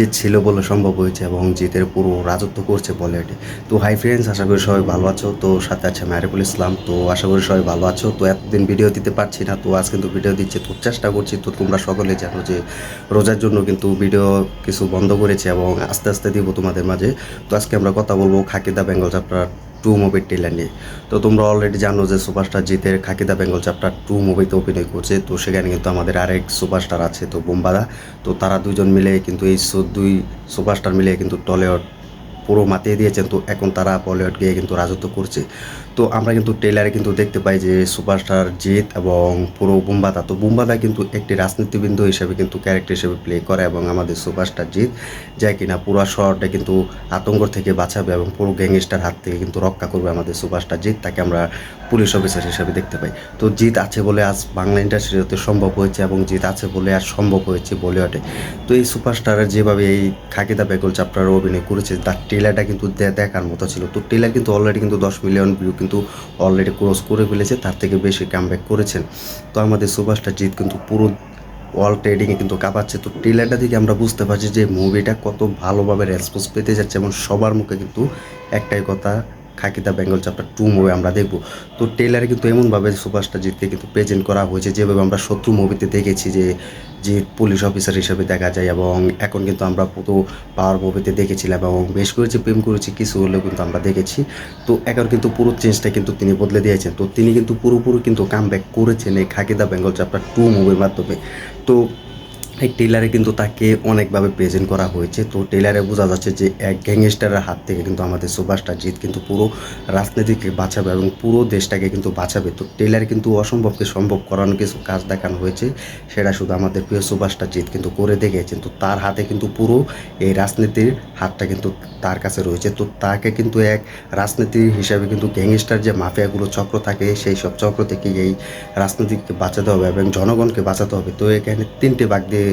জিত ছিল বলে সম্ভব হয়েছে এবং জিতের পুরো রাজত্ব করছে বলে এটি। তো হাই ফ্রেন্ডস আশা করি সবাই ভালো আছো। তো সাথে আছে আমি ইসলাম। তো আশা করি সবাই ভালো আছো। তো এতদিন ভিডিও দিতে পারছি না। তো আজ কিন্তু ভিডিও দিচ্ছে। তো চেষ্টা করছি। তো তোমরা সকলে জানো যে রোজার জন্য কিন্তু ভিডিও কিছু বন্ধ করেছে এবং আস্তে আস্তে দিব তোমাদের মাঝে। তো আজকে আমরা কথা বলব খাকিদা বেঙ্গল চ্যাপ্টার টু মুভির ট্রেলার নিয়ে। তো তোমরা অলরেডি জানো যে সুপারস্টার জিতের খাকিদা বেঙ্গল চ্যাপ্টার টু মুভিতে অভিনয় করছে। তো সেখানে কিন্তু আমাদের আরেক সুপারস্টার আছে, তো বোম্বাদা। তো তারা দুজন মিলে কিন্তু এই দুই সুপারস্টার মিলে কিন্তু টলিউড পুরো মাতিয়ে দিয়েছেন। তো এখন তারা বলিউড গিয়ে কিন্তু রাজত্ব করছে। তো আমরা কিন্তু টেলারে কিন্তু দেখতে পাই যে সুপারস্টার জিৎ এবং পুরো বুম্বাদা। তো বুম্বাদা কিন্তু একটি রাজনীতিবিন্দ হিসেবে কিন্তু ক্যারেক্টার হিসেবে প্লে করে এবং আমাদের সুপারস্টার জিৎ যায় কিনা পুরো শহরটা কিন্তু আতঙ্ক থেকে বাঁচাবে এবং পুরো গ্যাংস্টার হাত থেকে কিন্তু রক্ষা করবে আমাদের সুপারস্টার জিৎ, তাকে আমরা পুলিশ অফিসার হিসেবে দেখতে পাই। তো জিৎ আছে বলে আজ বাংলা ইন্ডাস্ট্রিতে সম্ভব হয়েছে এবং জিৎ আছে বলে আজ সম্ভব হয়েছে বলিউডে। তো এই সুপারস্টারের যেভাবে এই খাকিদা বেগল চাপড়ার অভিনয় করেছে, তার টেলারটা কিন্তু দেখার মতো ছিল। তো ট্রেলার কিন্তু অলরেডি কিন্তু দশ মিলিয়ন ভিউ কিন্তু অলরেডি ক্রস করে ফেলেছে, তার থেকে বেশি কামব্যাক করেছেন। তো আমাদের সুভাষটা জিৎ কিন্তু পুরো ওয়াল ট্রেডিংয়ে কিন্তু কাঁপাচ্ছে। তো ট্রেলারটা থেকে আমরা বুঝতে পারছি যে মুভিটা কত ভালোভাবে রেসপন্স পেতে যাচ্ছে এবং সবার মুখে কিন্তু একটাই কথা Khakee Bengal chapter two movie আমরা দেখব। তো ট্রেলারে কিন্তু এমনভাবে সুপারস্টার জিতকে কিন্তু প্রেজেন্ট করা হয়েছে, যেভাবে আমরা শত্রু মুভিতে দেখেছি যে যে পুলিশ অফিসার হিসেবে দেখা যায় এবং এখন কিন্তু আমরা পুরো পাওয়ার মুভিতে দেখেছিলাম এবং বেশ করেছি, প্রেম করেছি, কিছু হলেও কিন্তু আমরা দেখেছি। তো এখন কিন্তু পুরো চেঞ্জটা কিন্তু তিনি বদলে দিয়েছেন। তো তিনি কিন্তু পুরোপুরি কিন্তু কাম ব্যাক করেছেন এই খাকিদা বেঙ্গল চ্যাপ্টার টু মুভির মাধ্যমে। তো এই টেলারে কিন্তু তাকে অনেকভাবে প্রেজেন্ট করা হয়েছে। তো টেলারে বোঝা যাচ্ছে যে এক গ্যাংস্টারের হাত থেকে কিন্তু আমাদের সুভাষটা জিত কিন্তু পুরো রাজনীতিকে বাঁচাবে এবং পুরো দেশটাকে কিন্তু বাঁচাবে। তো টেলারে কিন্তু অসম্ভবকে সম্ভব করানোর কিছু কাজ দেখানো হয়েছে। সেটা শুধু আমাদের প্রিয় সুভাষটা জিত কিন্তু করে দেখেছেন তো তার হাতে কিন্তু পুরো এই রাজনীতির হাতটা কিন্তু তার কাছে রয়েছে। তো তাকে কিন্তু এক রাজনীতি হিসাবে কিন্তু গ্যাংস্টার যে মাফিয়াগুলো চক্র থাকে, সেই সব চক্র থেকে এই রাজনীতিকে বাঁচাতে হবে এবং জনগণকে বাঁচাতে হবে। তো এখানে তিনটে ভাগ দিয়ে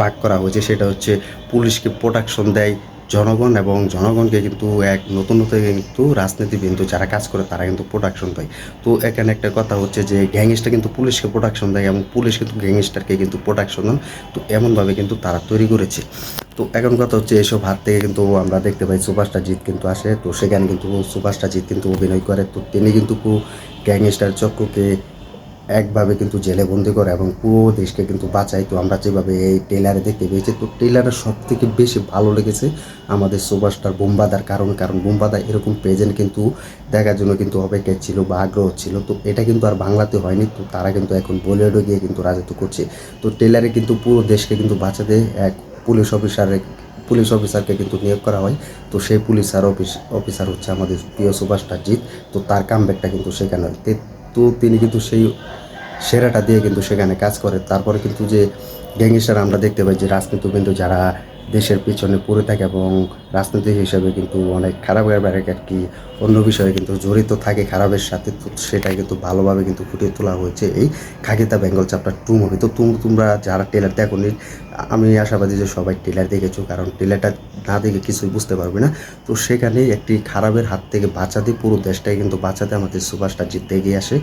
ভাগ করা হয়েছে, সেটা হচ্ছে পুলিশকে প্রোটেকশন দেয় জনগণ এবং জনগণকে কিন্তু এক নতুন নতুন কিন্তু রাজনীতিবিন্দু যারা কাজ করে তারা কিন্তু প্রোটেকশন দেয়। তো এখানে একটা কথা হচ্ছে যে গ্যাংস্টার কিন্তু পুলিশকে প্রোটেকশন দেয় এবং পুলিশ কিন্তু গ্যাংস্টারকে কিন্তু প্রোটেকশন দেন। তো এমনভাবে কিন্তু তারা তৈরি করেছে। তো এখন কথা হচ্ছে এসব হাত থেকে কিন্তু আমরা দেখতে পাই সুভাষটা জিত কিন্তু আসে। তো সেখানে কিন্তু সুভাষটা জিত কিন্তু অভিনয় করে। তো তিনি কিন্তু গ্যাংস্টার চক্রকে একভাবে কিন্তু জেলে বন্দি করে এবং পুরো দেশকে কিন্তু বাঁচায়। তো আমরা যেভাবে এই ট্রেলারে দেখতে পেয়েছি, তো ট্রেলারে সব থেকে বেশি ভালো লেগেছে আমাদের সুপারস্টার বোম্বাদার কারণ কারণ বোম্বাদা এরকম প্রেজেন্ট কিন্তু দেখার জন্য কিন্তু অপেক্ষা ছিল বা আগ্রহ ছিল। তো এটা কিন্তু আর বাংলাতে হয়নি, তো তারা কিন্তু এখন বলিউডে গিয়ে কিন্তু রাজত্ব করছে। তো ট্রেলারে কিন্তু পুরো দেশকে কিন্তু বাঁচাতে এক পুলিশ অফিসারের পুলিশ অফিসারকে কিন্তু নিয়োগ করা হয়। তো সেই পুলিশ আর অফিস অফিসার হচ্ছে আমাদের প্রিয় সুভাষটা জিৎ। তো তার কামব্যাকটা কিন্তু সেখানে তে- তো তিনি কিন্তু সেই সেরাটা দিয়ে কিন্তু সেখানে কাজ করে। তারপরে কিন্তু যে গ্যাংস্টার আমরা দেখতে পাই যে রাজনীতিবিন্দু যারা দেশের পিছনে পড়ে থাকে এবং রাজনীতি হিসাবে কিন্তু অনেক খারাপ ব্যাপারে আর কি। অন্য বিষয়ে কিন্তু জড়িত থাকে খারাপের সাথে, তো সেটাই কিন্তু ভালোভাবে কিন্তু ফুটিয়ে তোলা হয়েছে এই Khakee Bengal chapter two movie তো তুম- তোমরা যারা টেলার দেখো নি আমি আশাবাদী যে সবাই টেলার দেখেছ, কারণ টেলারটা না দেখে কিছুই বুঝতে পারবে না। তো সেখানে একটি খারাপের হাত থেকে বাঁচাতে পুরো দেশটাকে কিন্তু বাঁচাতে আমাদের সুভাষটা জিততে এগিয়ে আসে।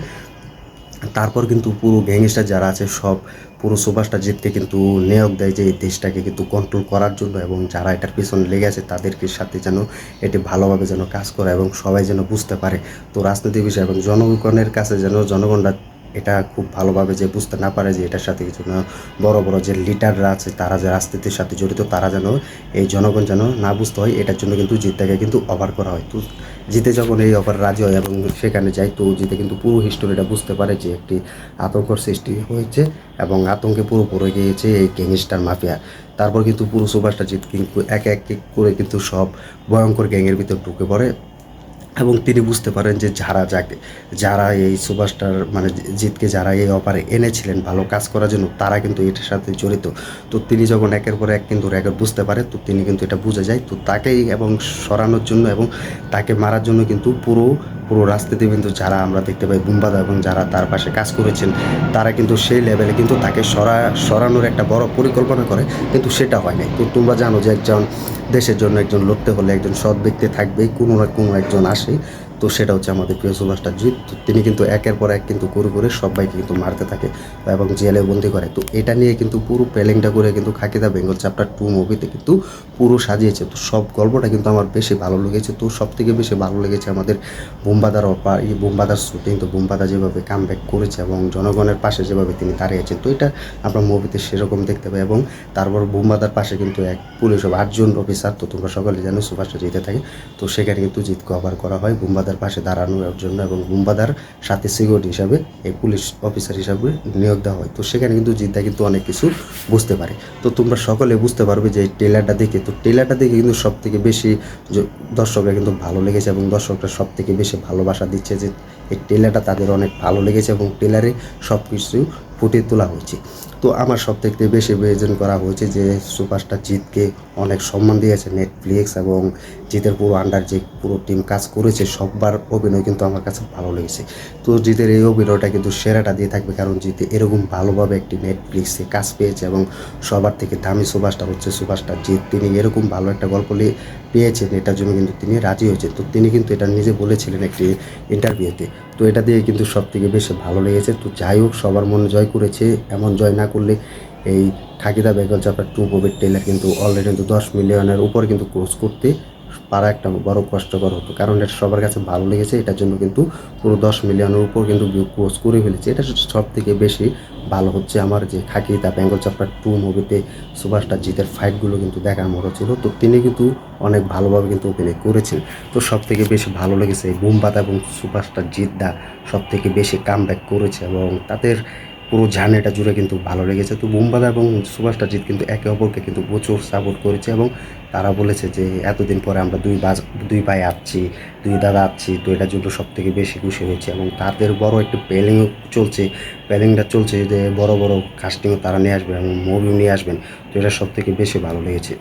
তারপর কিন্তু পুরো গ্যাংস্টার যারা আছে সব পুরো সুভাষটা জিতকে কিন্তু নিয়োগ দেয় যে এই দেশটাকে কিন্তু কন্ট্রোল করার জন্য এবং যারা এটার পেছনে লেগে আছে তাদেরকে সাথে যেন এটি ভালোভাবে যেন কাজ করে এবং সবাই যেন বুঝতে পারে। তো রাজনীতি বিষয় এবং জনগণের কাছে যেন জনগণরা এটা খুব ভালোভাবে যে বুঝতে না পারে যে এটার সাথে কিছু বড় বড় যে লিডাররা আছে, তারা যে রাজনীতির সাথে জড়িত, তারা যেন এই জনগণ যেন না বুঝতে হয়, এটার জন্য কিন্তু জিতটাকে কিন্তু অফার করা হয়। তো জিতে যখন এই অফার রাজি হয় এবং সেখানে যায় তো জিতে কিন্তু পুরো হিস্টোরিটা বুঝতে পারে যে একটি আতঙ্কর সৃষ্টি হয়েছে এবং আতঙ্কে পুরো পড়ে গিয়েছে এই গ্যাংস্টার মাফিয়া তারপর কিন্তু পুরো সুভাষটা জিত কিন্তু এক এক করে কিন্তু সব ভয়ঙ্কর গ্যাংয়ের ভিতর ঢুকে পড়ে। এবং তিনি বুঝতে পারেন যে যারা যাকে, যারা এই সুপারস্টার মানে জিতকে যারা এই অপারে এনেছিলেন ভালো কাজ করার জন্য, তারা কিন্তু এটার সাথে জড়িত। তো তিনি যখন একের পর এক কিন্তু রেকর্ড বুঝতে পারে, তো তিনি কিন্তু এটা বুঝে যায়। তো তাকেই এবং সরানোর জন্য এবং তাকে মারার জন্য কিন্তু পুরো পুরো রাজনীতিবিন্দু যারা আমরা দেখতে পাই বুম্বাদা এবং যারা তার পাশে কাজ করেছেন, তারা কিন্তু সেই লেভেলে কিন্তু তাকে সরা, সরানোর একটা বড় পরিকল্পনা করে, কিন্তু সেটা হয় না তো তোমরা জানো যে একজন দেশের জন্য একজন লড়তে হলে একজন সৎ ব্যক্তি থাকবেই, কোনো না কোনো একজন আসে। তো সেটা হচ্ছে আমাদের প্রিয় সুভাষটা জিৎ। তিনি কিন্তু একের পর এক কিন্তু করে করে সবাইকে কিন্তু মারতে থাকে এবং জেলে বন্দি করে। তো এটা নিয়ে কিন্তু পুরো প্যালেংটা করে কিন্তু খাকিদা বেঙ্গল চ্যাপ্টার টু মুভিতে কিন্তু পুরো সাজিয়েছে। তো সব গল্পটা কিন্তু আমার বেশি ভালো লেগেছে। তো সব থেকে বেশি ভালো লেগেছে আমাদের বোমবাদার অপা এই বোমবাদার শুটিং তো বোমবাদা যেভাবে কাম করেছে এবং জনগণের পাশে যেভাবে তিনি দাঁড়িয়েছেন, তো এটা আমরা মুভিতে সেরকম দেখতে পাই এবং তারপর বোমবাদার পাশে কিন্তু এক পুলিশ আটজন অফিসার, তো তোমরা সকলে জানো সুভাষটা জিতে থাকে। তো সেখানে কিন্তু জিত কভার করা হয় বুম্বাদার পাশে দাঁড়ানোর জন্য এবং বুম্বাদার সাথে সিকিউরিটি হিসাবে এই পুলিশ অফিসার হিসাবে নিয়োগ দেওয়া হয়। তো সেখানে কিন্তু জিদ্দা কিন্তু অনেক কিছু বুঝতে পারে। তো তোমরা সকলে বুঝতে পারবে যে এই ট্রেলারটা দেখে, তো ট্রেলারটা দেখে কিন্তু সব থেকে বেশি দর্শকরা কিন্তু ভালো লেগেছে এবং দর্শকরা সব থেকে বেশি ভালোবাসা দিচ্ছে যে এই ট্রেলারটা তাদের অনেক ভালো লেগেছে এবং ট্রেলারে সব কিছু ফুটিয়ে তোলা হয়েছে। তো আমার সব থেকে বেশি বিবেচন করা হয়েছে যে সুপারস্টার জিতকে অনেক সম্মান দিয়েছে নেটফ্লিক্স এবং জিতের পুরো আন্ডার যে পুরো টিম কাজ করেছে, সববার অভিনয় কিন্তু আমার কাছে ভালো লেগেছে। তো জিতের এই অভিনয়টা কিন্তু সেরাটা দিয়ে থাকবে, কারণ জিতে এরকম ভালোভাবে একটি নেটফ্লিক্সে কাজ পেয়েছে এবং সবার থেকে দামি সুপারস্টার হচ্ছে সুপারস্টার জিত তিনি এরকম ভালো একটা গল্প নিয়ে পেয়েছেন, এটার জন্য কিন্তু তিনি রাজি হয়েছেন। তো তিনি কিন্তু এটা নিজে বলেছিলেন একটি ইন্টারভিউতে তো। এটা দিয়ে কিন্তু সব থেকে বেশি ভালো লেগেছে। তো যাই হোক, সবার মন জয় করেছে, এমন জয় না করলে এই থাকিদা বেগল চাপার টু মুভির টেলার কিন্তু অলরেডি কিন্তু দশ মিলিয়নের উপর কিন্তু ক্রস করতে পারা একটা বড় কষ্টকর হতো। কারণ এটা সবার কাছে ভালো লেগেছে, এটার জন্য কিন্তু পুরো দশ মিলিয়নের উপর কিন্তু ভিউ ক্রস করে ফেলেছে। এটা সব থেকে বেশি ভালো হচ্ছে আমার যে Khakee the Bengal chapter two মুভিতে সুভাষটা জিতের ফাইটগুলো কিন্তু দেখার মতো ছিল। তো তিনি কিন্তু অনেক ভালোভাবে কিন্তু অভিনয় করেছেন। তো সব থেকে বেশি ভালো লেগেছে বুমবাদা এবং সুভাষটা জিতদা সব থেকে বেশি কাম করেছে এবং তাদের পুরো জার্নিটা জুড়ে কিন্তু ভালো লেগেছে। তো বুমবাদা এবং সুভাষটা জিৎ কিন্তু একে অপরকে কিন্তু প্রচুর সাপোর্ট করেছে এবং তারা বলেছে যে, এতদিন পরে আমরা দুই বাজ, দুই ভাই আসছি দুই দাদা আসছি তো এটার জন্য সব থেকে বেশি খুশি হয়েছে। এবং তাদের বড় একটি প্ল্যানিংও চলছে প্ল্যানিংটা চলছে যে, বড় বড় কাস্টিংও তারা নিয়ে আসবেন এবং মুভিও নিয়ে আসবেন, তো এটা সব থেকে বেশি ভালো লেগেছে।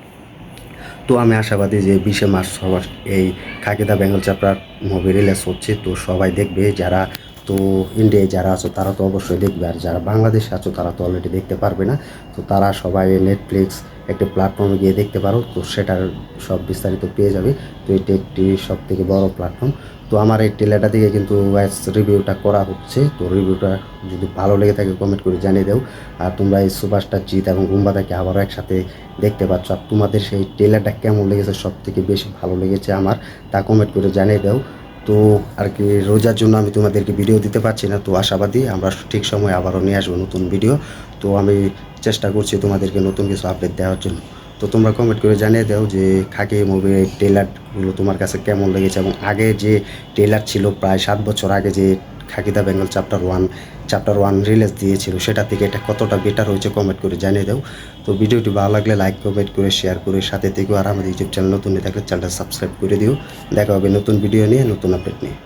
তো আমি আশাবাদী যে, বিশে মার্চ সবার এই খাকিদা বেঙ্গল চাপড়ার মুভি রিলিজ হচ্ছে, তো সবাই দেখবে যারা তো ইন্ডিয়ায় যারা আছো, তারা তো অবশ্যই দেখবে। আর যারা বাংলাদেশে আছো, তারা তো অলরেডি দেখতে পারবে না। তো তারা সবাই নেটফ্লিক্স একটি প্ল্যাটফর্মে গিয়ে দেখতে পারো, তো সেটার সব বিস্তারিত পেয়ে যাবে। তো এটি একটি সব থেকে বড় প্ল্যাটফর্ম তো আমার এই ট্রেলারটা দিকে কিন্তু ওয়াইস রিভিউটা করা হচ্ছে। তো রিভিউটা যদি ভালো লেগে থাকে কমেন্ট করে জানিয়ে দাও। আর তোমরা এই সুপারস্টার জিত এবং গুম্বাদাকে আবারও একসাথে দেখতে পাচ্ছ। আর তোমাদের সেই ট্রেলারটা কেমন লেগেছে সব থেকে বেশি ভালো লেগেছে আমার, তা কমেন্ট করে জানিয়ে দাও। তো আর কি রোজার জন্য আমি তোমাদেরকে ভিডিও দিতে পারছি না, তো আশাবাদী আমরা ঠিক সময় আবারও নিয়ে আসব নতুন ভিডিও তো আমি চেষ্টা করছি তোমাদেরকে নতুন কিছু আপডেট দেওয়ার জন্য। তো তোমরা কমেন্ট করে জানিয়ে দাও যে খাকি মুভির ট্রেলারগুলো তোমার কাছে কেমন লেগেছে এবং আগে যে ট্রেলার ছিল প্রায় সাত বছর আগে যে Khakee Bengal chapter one chapter one release দিয়েছিল। সেটা থেকে এটা কতটা বেটার হয়েছে কমেন্ট করে জানিয়ে দাও। তো ভিডিওটি ভালো লাগলে লাইক কমেন্ট করে শেয়ার করে সাথে থেকেও আর আমাদের ইউটিউব চ্যানেল নতুন থাকলে চ্যানেলটা সাবস্ক্রাইব করে দিও। দেখা হবে নতুন ভিডিও নিয়ে, নতুন আপডেট নিয়ে।